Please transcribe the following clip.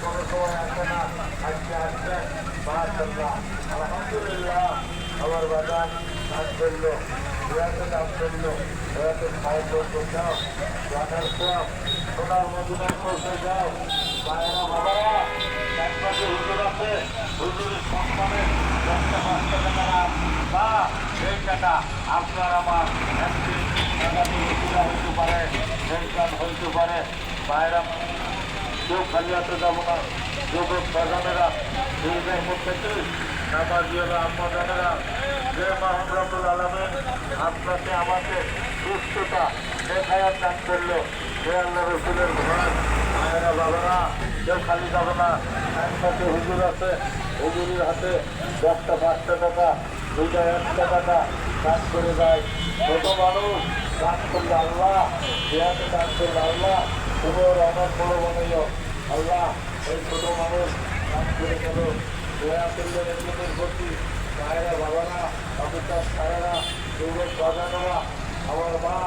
কোনো সময় আসে না আজকে আসবেন মাশাল্লাহ আলহামদুলিল্লাহ আমার বাগান কাজ করল বিরাটে কাজ করল বিরাটে সাহায্য যাও রাখার সব সোনার মদিনার করতে যাও মায়েরা বাবারা একমাত্র হুজুর আছে হুজুরের সম্মানে দশটা পাঁচটা টাকা বা টাকা আপনার আমার হইতে পারে সেন্টার হইতে পারে মায়েরা কেউ খালি হাতে যাব না। বাগানেরা যুবকের মধ্যে নামাজিয়ারা আম্মাদানেরা যে মাহমুদুল আলমেন আপনাকে আমাকে সুস্থতা দেখায়ার দান করল। সে আল্লাহ রসুলের ঘর মায়েরা বাবারা কেউ খালি যাবে না। একসাথে হুজুর আছে, হুজুরের হাতে দশটা, পাঁচটা টাকা, দুইটা, একটা টাকা কাজ করে যায় ছোট মানুষ কাজ করলে আল্লাহ দেহাতে কাজ করলে আল্লাহ। তোমার অনেক বড় বানাইও আল্লাহ ওই ছোট মানুষ কাজ করে গেল দয়া করলে এগুলোদের প্রতি মায়েরা বাবারা অফিসার সারেরা যুবক বাজানোরা আমার মা